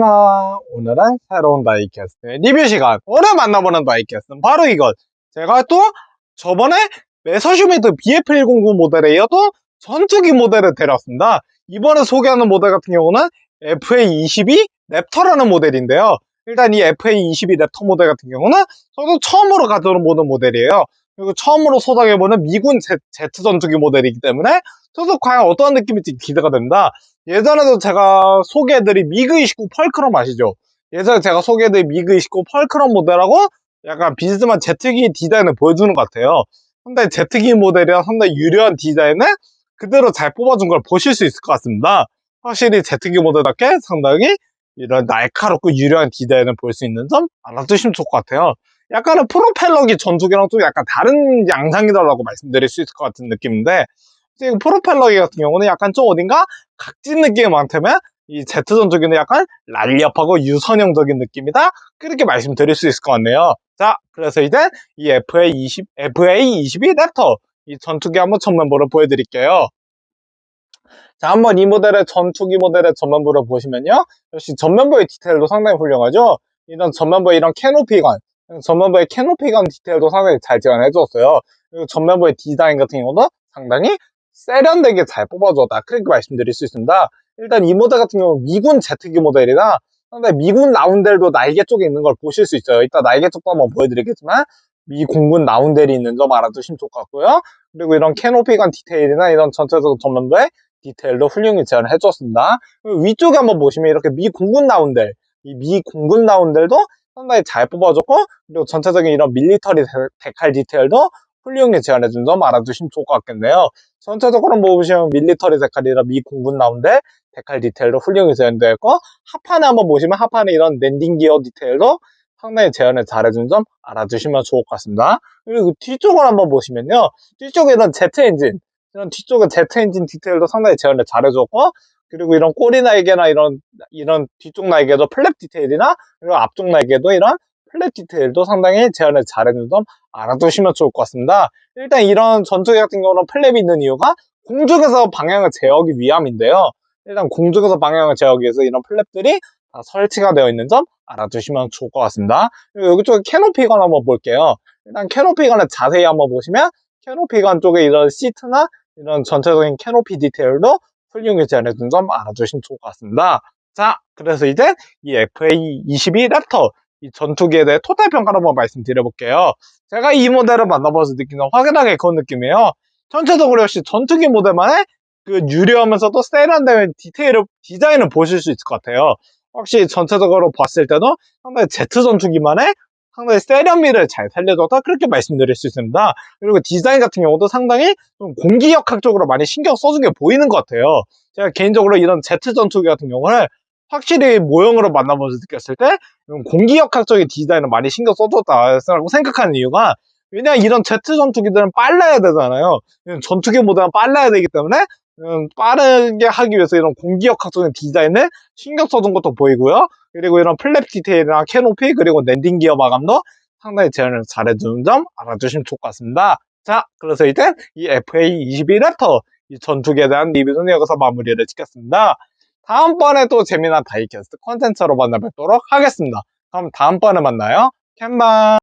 오늘은 새로운 다이캐스트 리뷰 시간. 오늘 만나보는 다이캐스트는 바로 이것. 제가 또 저번에 메서슈미트 BF109 모델에 이어도 전투기 모델을 데려왔습니다. 이번에 소개하는 모델 같은 경우는 FA22 랩터라는 모델인데요. 일단 이 FA22 랩터 모델 같은 경우는 저도 처음으로 가져보는 모델이에요. 그리고 처음으로 소장해보는 미군 Z, Z 전투기 모델이기 때문에 저도 과연 어떠한 느낌일지 기대가 됩니다. 예전에도 제가 소개해드린 미그29 펄크럼 아시죠? 예전에 제가 소개해드린 미그29 펄크럼 모델하고 약간 비슷한 제트기 디자인을 보여주는 것 같아요. 상당히 제트기 모델이랑 상당히 유려한 디자인을 그대로 잘 뽑아준 걸 보실 수 있을 것 같습니다. 확실히 제트기 모델답게 상당히 이런 날카롭고 유려한 디자인을 볼 수 있는 점 알아두시면 좋을 것 같아요. 약간은 프로펠러기 전투기랑 좀 약간 다른 양상이다라고 말씀드릴 수 있을 것 같은 느낌인데 지금 프로펠러기 같은 경우는 약간 좀 어딘가 각진 느낌이 많다면 이 Z 전투기는 약간 랄리업하고 유선형적인 느낌이다? 그렇게 말씀드릴 수 있을 것 같네요. 자 그래서 이제 이 FA20, FA22 랩터. 이 전투기 한번 전면부를 보여드릴게요. 자 한번 이 모델의 전투기 모델의 전면부를 보시면요. 역시 전면부의 디테일도 상당히 훌륭하죠? 이런 전면부의 이런 캐노피관 전면부의 캐노피관 디테일도 상당히 잘 재현해 주었어요. 그리고 전면부의 디자인 같은 경우도 상당히 세련되게 잘 뽑아줬다. 그렇게 말씀드릴 수 있습니다. 일단 이 모델 같은 경우는 미군 제트기 모델이라 상당히 미군 라운델도 날개 쪽에 있는 걸 보실 수 있어요. 이따 날개 쪽도 한번 보여드리겠지만 미 공군 라운델이 있는 점 알아두시면 좋을 것 같고요. 그리고 이런 캐노피관 디테일이나 이런 전체적인 전면부의 디테일도 훌륭히 재현해 주었습니다. 위쪽에 한번 보시면 이렇게 미 공군 라운델 이 미 공군 라운델도 상당히 잘 뽑아줬고 그리고 전체적인 이런 밀리터리 데칼 디테일도 훌륭히 제안해준 점 알아두시면 좋을 것 같겠네요. 전체적으로 보시면 밀리터리 데칼이라 미 공군 나온데 데칼 디테일도 훌륭히 제안되어 있고 하판에 한번 보시면 하판에 이런 랜딩 기어 디테일도 상당히 제안을 잘해준 점 알아두시면 좋을 것 같습니다. 그리고 뒤쪽을 한번 보시면요. 뒤쪽에 이런 제트 엔진 이런 뒤쪽에 제트 엔진 디테일도 상당히 제안을 잘해줬고 그리고 이런 꼬리 날개나 이런 이런 뒤쪽 날개도 플랩 디테일이나 그리고 앞쪽 날개도 이런 플랫 디테일도 상당히 제안을 잘해준 점 알아두시면 좋을 것 같습니다. 일단 이런 전투기 같은 경우는 플랩이 있는 이유가 공중에서 방향을 제어하기 위함인데요. 일단 공중에서 방향을 제어하기 위해서 이런 플랩들이 다 설치가 되어 있는 점 알아두시면 좋을 것 같습니다. 그리고 여기 쪽에 캐노피건 한번 볼게요. 일단 캐노피건을 자세히 한번 보시면 캐노피건 쪽에 이런 시트나 이런 전체적인 캐노피 디테일도 훌륭히 제안해준 점 알아두시면 좋을 것 같습니다. 자, 그래서 이제 이 FA22 랩터 이 전투기에 대해 토탈 평가를 한번 말씀드려볼게요. 제가 이 모델을 만나봐서 느끼는 확연하게 그런 느낌이에요. 전체적으로 역시 전투기 모델만의 그 유려하면서도 세련된 디테일을, 디자인을 보실 수 있을 것 같아요. 확실히 전체적으로 봤을 때도 상당히 Z 전투기만의 상당히 세련미를 잘 살려줬다 그렇게 말씀드릴 수 있습니다. 그리고 디자인 같은 경우도 상당히 좀 공기역학적으로 많이 신경 써준 게 보이는 것 같아요. 제가 개인적으로 이런 Z 전투기 같은 경우는 확실히 모형으로 만나보면서 느꼈을 때 공기역학적인 디자인을 많이 신경 써줬다고 생각하는 이유가 왜냐 이런 제트 전투기들은 빨라야 되잖아요. 전투기 모드는 빨라야 되기 때문에 빠르게 하기 위해서 이런 공기역학적인 디자인을 신경 써준 것도 보이고요. 그리고 이런 플랩 디테일이나 캐노피 그리고 랜딩 기어 마감도 상당히 제안을 잘해주는 점 알아주시면 좋을 것 같습니다. 자 그래서 이제 이 FA22 랩터 이 전투기에 대한 리뷰는 여기서 마무리를 짓겠습니다 다음번에 또 재미난 다이캐스트 컨텐츠로 만나 뵙도록 하겠습니다. 그럼 다음번에 만나요. 캔바